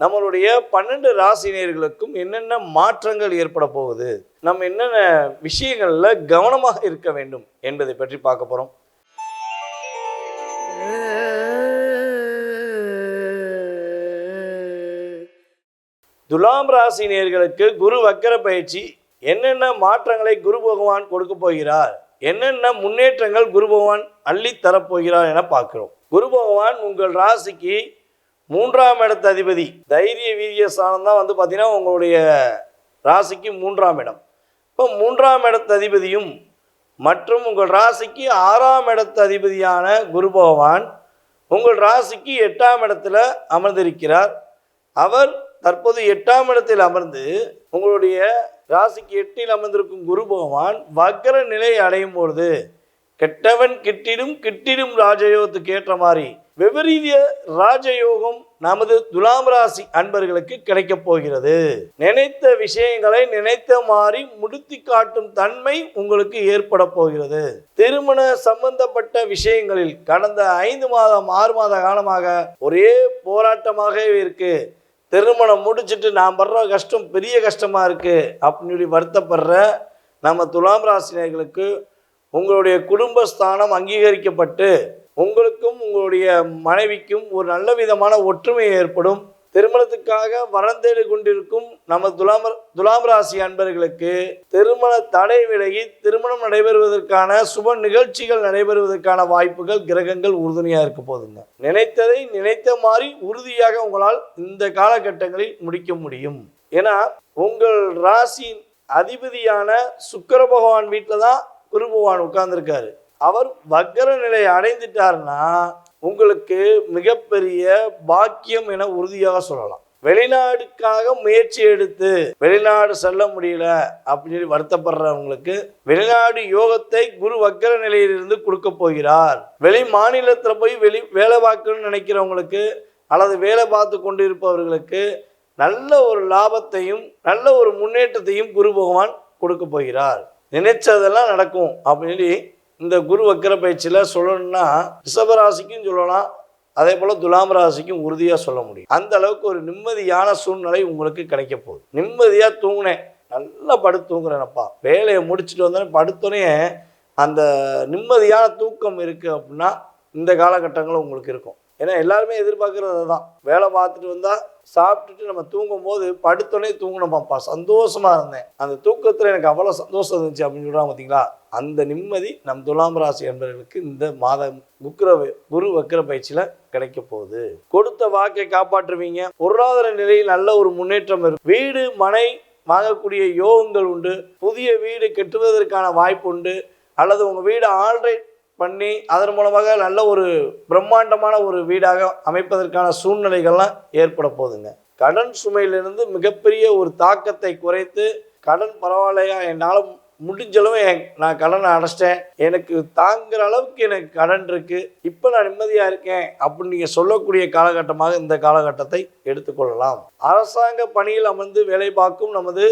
நம்மளுடைய பன்னெண்டு ராசினியர்களுக்கும் என்னென்ன மாற்றங்கள் ஏற்பட போகுது? நம்ம என்னென்ன விஷயங்களில் கவனமாக இருக்க வேண்டும் என்பதை பற்றி பார்க்க போகிறோம் துலாம் ராசி நேர்களுக்கு குரு வக்கர பயிற்சி என்னென்ன மாற்றங்களை குரு பகவான் கொடுக்க போகிறார்? என்னென்ன முன்னேற்றங்கள் குரு பகவான் அள்ளி தரப்போகிறார் என பார்க்கிறோம். குரு பகவான் உங்கள் ராசிக்கு மூன்றாம் இடத்து அதிபதி. தைரிய வீரிய ஸ்தானம் தான் வந்து பார்த்தீங்கன்னா உங்களுடைய ராசிக்கு மூன்றாம் இடம். இப்போ மூன்றாம் இடத்து அதிபதியும் மற்றும் உங்கள் ராசிக்கு ஆறாம் இடத்து அதிபதியான குரு பகவான் உங்கள் ராசிக்கு எட்டாம் இடத்துல அமர்ந்திருக்கிறார். அவர் தற்போது எட்டாம் இடத்தில் அமர்ந்து உங்களுடைய ராசிக்கு எட்டில் அமர்ந்திருக்கும் குரு பகவான் வக்கர நிலை அடையும் பொழுது கெட்டவன் கிட்டிடும் கிட்டிடும் ராஜயோகத்துக்கு ஏற்ற மாதிரி விபரீத ராஜயோகம் நமது துலாம் ராசி அன்பர்களுக்கு கிடைக்கப் போகிறது. நினைத்த விஷயங்களை நினைத்த மாதிரி முடித்து காட்டும் தன்மை உங்களுக்கு ஏற்பட போகிறது. திருமண சம்பந்தப்பட்ட விஷயங்களில் கடந்த ஐந்து மாதம் ஆறு மாத காலமாக ஒரே போராட்டமாகவே இருக்கு. திருமணம் முடிச்சிட்டு நான் படுற கஷ்டம் பெரிய கஷ்டமா இருக்கு அப்படின்னு சொல்லி வருத்தப்படுற நம்ம துலாம் ராசினியர்களுக்கு உங்களுடைய குடும்பஸ்தானம் அங்கீகரிக்கப்பட்டு உங்களுக்கும் உங்களுடைய மனைவிக்கும் ஒரு நல்ல விதமான ஒற்றுமை ஏற்படும். திருமணத்துக்காக வரந்தேடு கொண்டிருக்கும் நம்ம துலாம் துலாம் ராசி அன்பர்களுக்கு திருமண தடை விலகி திருமணம் நடைபெறுவதற்கான சுப நிகழ்ச்சிகள் நடைபெறுவதற்கான வாய்ப்புகள் கிரகங்கள் உறுதுணையாக இருக்க போதுங்க நினைத்ததை நினைத்த மாதிரி உறுதியாக உங்களால் இந்த காலகட்டங்களில் முடிக்க முடியும். ஏன்னா உங்கள் ராசியின் அதிபதியான சுக்கர பகவான் வீட்டில் தான் குரு பகவான் உட்கார்ந்துருக்காரு. அவர் வக்கர நிலை அடைந்துட்டாருன்னா உங்களுக்கு மிகப்பெரிய பாக்கியம் என உறுதியாக சொல்லலாம். வெளிநாடுக்காக முயற்சி எடுத்து வெளிநாடு செல்ல முடியல அப்படின்னு சொல்லி வருத்தப்படுறவங்களுக்கு வெளிநாடு யோகத்தை குரு வக்கர நிலையிலிருந்து கொடுக்க போகிறார். வெளி மாநிலத்தில் போய் வெளி வேலை பார்க்கணும்னு நினைக்கிறவங்களுக்கு அல்லது வேலை பார்த்து கொண்டு இருப்பவர்களுக்கு நல்ல ஒரு லாபத்தையும் நல்ல ஒரு முன்னேற்றத்தையும் குரு பகவான் கொடுக்க போகிறார். நினைச்சதெல்லாம் நடக்கும் அப்படின்னு சொல்லி இந்த குரு வக்கர பயிற்சியில் சொல்லணும்னா ரிஷபராசிக்கும் சொல்லலாம். அதே போல் துலாம் ராசிக்கும் உறுதியாக சொல்ல முடியும். அந்த அளவுக்கு ஒரு நிம்மதியான சூழ்நிலை உங்களுக்கு கிடைக்க போகுது. நிம்மதியாக தூங்கினேன். நல்லா படுத்து தூங்குறேனப்பா. வேலையை முடிச்சுட்டு வந்தோடனே படுத்தோடனே அந்த நிம்மதியான தூக்கம் இருக்குது அப்படின்னா இந்த காலகட்டங்களும் உங்களுக்கு இருக்கும். ஏன்னா எல்லாருமே எதிர்பார்க்குறது அதுதான். வேலை பார்த்துட்டு வந்தால் சாப்பிட்டுட்டு நம்ம தூங்கும் போது படுத்தோடனே தூங்கணுமாப்பா சந்தோஷமாக இருந்தேன். அந்த தூக்கத்தில் எனக்கு அவ்வளோ சந்தோஷம் இருந்துச்சு அப்படின்னு சொல்கிறாங்க பார்த்தீங்களா அந்த நிம்மதி நம் துலாம் ராசி என்பவர்களுக்கு இந்த மாதம் குக்கர குரு வக்கர பயிற்சியில் கிடைக்க போகுது. கொடுத்த வாக்கை காப்பாற்றுவீங்க. பொருளாதார நிலையில் நல்ல ஒரு முன்னேற்றம் இருக்கும் வீடு மனை வாங்கக்கூடிய யோகங்கள் உண்டு. புதிய வீடு கட்டுவதற்கான வாய்ப்பு உண்டு. அல்லது உங்கள் வீடு ஆல்ரெடி பண்ணி அதன் மூலமாக நல்ல ஒரு பிரம்மாண்டமான ஒரு வீடாக அமைப்பதற்கான சூழ்நிலைகள்லாம் ஏற்பட போகுதுங்க. கடன் சுமையிலிருந்து மிகப்பெரிய ஒரு தாக்கத்தை குறைத்து கடன் பரவாயில்லையா என்னால் முடிஞ்சளவு என் நான் கடனை அடைச்சிட்டேன். எனக்கு தாங்குற அளவுக்கு எனக்கு கடன் இருக்குது இப்போ நான் நிம்மதியாக இருக்கேன் அப்படின்னு நீங்கள் சொல்லக்கூடிய காலகட்டமாக இந்த காலகட்டத்தை எடுத்துக்கொள்ளலாம் அரசாங்க பணியில் அமர்ந்து வேலை பார்க்கும் நமது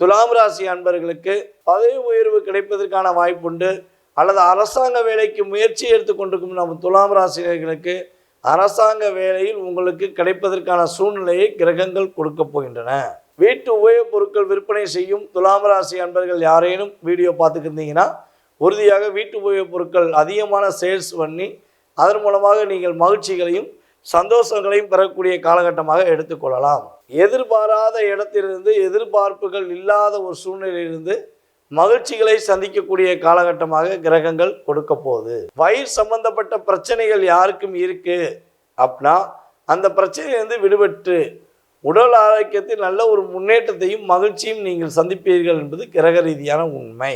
துலாம் ராசி அன்பர்களுக்கு பதவி உயர்வு கிடைப்பதற்கான வாய்ப்புண்டு. அல்லது அரசாங்க வேலைக்கு முயற்சி எடுத்துக்கொண்டிருக்கும் நம்ம துலாம் ராசினர்களுக்கு அரசாங்க வேலையில் உங்களுக்கு கிடைப்பதற்கான சூழ்நிலையை கிரகங்கள் கொடுக்க போகின்றன. வீட்டு உபயோகப் பொருட்கள் விற்பனை செய்யும் துலாம் ராசி அன்பர்கள் யாரேனும் வீடியோ பார்த்துக்கிருந்தீங்கன்னா உறுதியாக வீட்டு உபயோகப் பொருட்கள் அதிகமான சேல்ஸ் பண்ணி அதன் மூலமாக நீங்கள் மகிழ்ச்சிகளையும் சந்தோஷங்களையும் பெறக்கூடிய காலகட்டமாக எடுத்துக்கொள்ளலாம் எதிர்பாராத இடத்திலிருந்து எதிர்பார்ப்புகள் இல்லாத ஒரு சூழ்நிலையிலிருந்து மகிழ்ச்சிகளை சந்திக்கக்கூடிய காலகட்டமாக கிரகங்கள் கொடுக்க போகுது வயிறு சம்பந்தப்பட்ட பிரச்சனைகள் யாருக்கும் இருக்கு? அப்படின்னா அந்த பிரச்சனையிலிருந்து விடுபட்டு உடல் ஆரோக்கியத்தில் நல்ல ஒரு முன்னேற்றத்தையும் மகிழ்ச்சியும் நீங்கள் சந்திப்பீர்கள் என்பது கிரக ரீதியான உண்மை.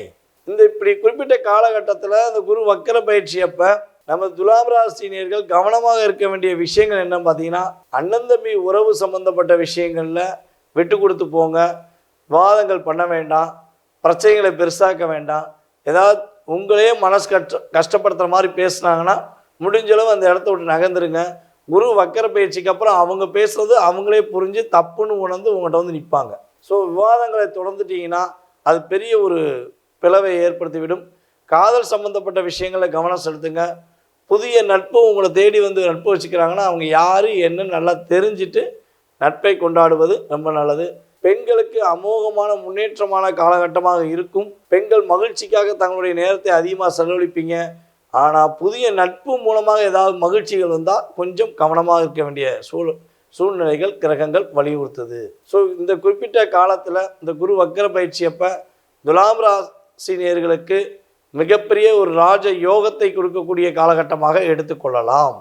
இந்த இப்படி குறிப்பிட்ட காலகட்டத்தில் அந்த குரு வக்கர பயிற்சி அப்போ நம்ம துலாம் ராசினியர்கள் கவனமாக இருக்க வேண்டிய விஷயங்கள் என்னன்னு பார்த்தீங்கன்னா அண்ணன் தம்பி உறவு சம்பந்தப்பட்ட விஷயங்களில் விட்டு கொடுத்து போங்க. வாதங்கள் பண்ண வேண்டாம். பிரச்சனைகளை பெருசாக்க வேண்டாம். ஏதாவது உங்களே மனசு கஷ்ட கஷ்டப்படுத்துகிற மாதிரி பேசுனாங்கன்னா முடிஞ்சளவு அந்த இடத்த விட்டு நகர்ந்துருங்க. குரு வக்கர பயிற்சிக்கு அப்புறம் அவங்க பேசுறது அவங்களே புரிஞ்சு தப்புன்னு உணர்ந்து உங்கள்கிட்ட வந்து நிற்பாங்க ஸோ விவாதங்களை தொடர்ந்துட்டிங்கன்னா அது பெரிய ஒரு பிளவை ஏற்படுத்திவிடும். காதல் சம்பந்தப்பட்ட விஷயங்களில் கவனம் செலுத்துங்க. புதிய நட்பு உங்களை தேடி வந்து நட்பு வச்சுக்கிறாங்கன்னா அவங்க யார் என்னன்னு நல்லா தெரிஞ்சுட்டு நட்பை கொண்டாடுவது ரொம்ப நல்லது. பெண்களுக்கு அமோகமான முன்னேற்றமான காலகட்டமாக இருக்கும். பெண்கள் மகிழ்ச்சிக்காக தங்களுடைய நேரத்தை அதிகமாக செலவழிப்பீங்க. ஆனால் புதிய நட்பு மூலமாக ஏதாவது மகிழ்ச்சிகள் வந்தால் கொஞ்சம் கவனமாக இருக்க வேண்டிய சூழ் சூழ்நிலைகள் கிரகங்கள் வலியுறுத்துது. ஸோ இந்த குறிப்பிட்ட காலத்தில் இந்த குரு வக்கர பயிற்சி அப்போ துலாம் ராசி மிகப்பெரிய ஒரு ராஜ யோகத்தை கொடுக்கக்கூடிய காலகட்டமாக எடுத்துக்கொள்ளலாம்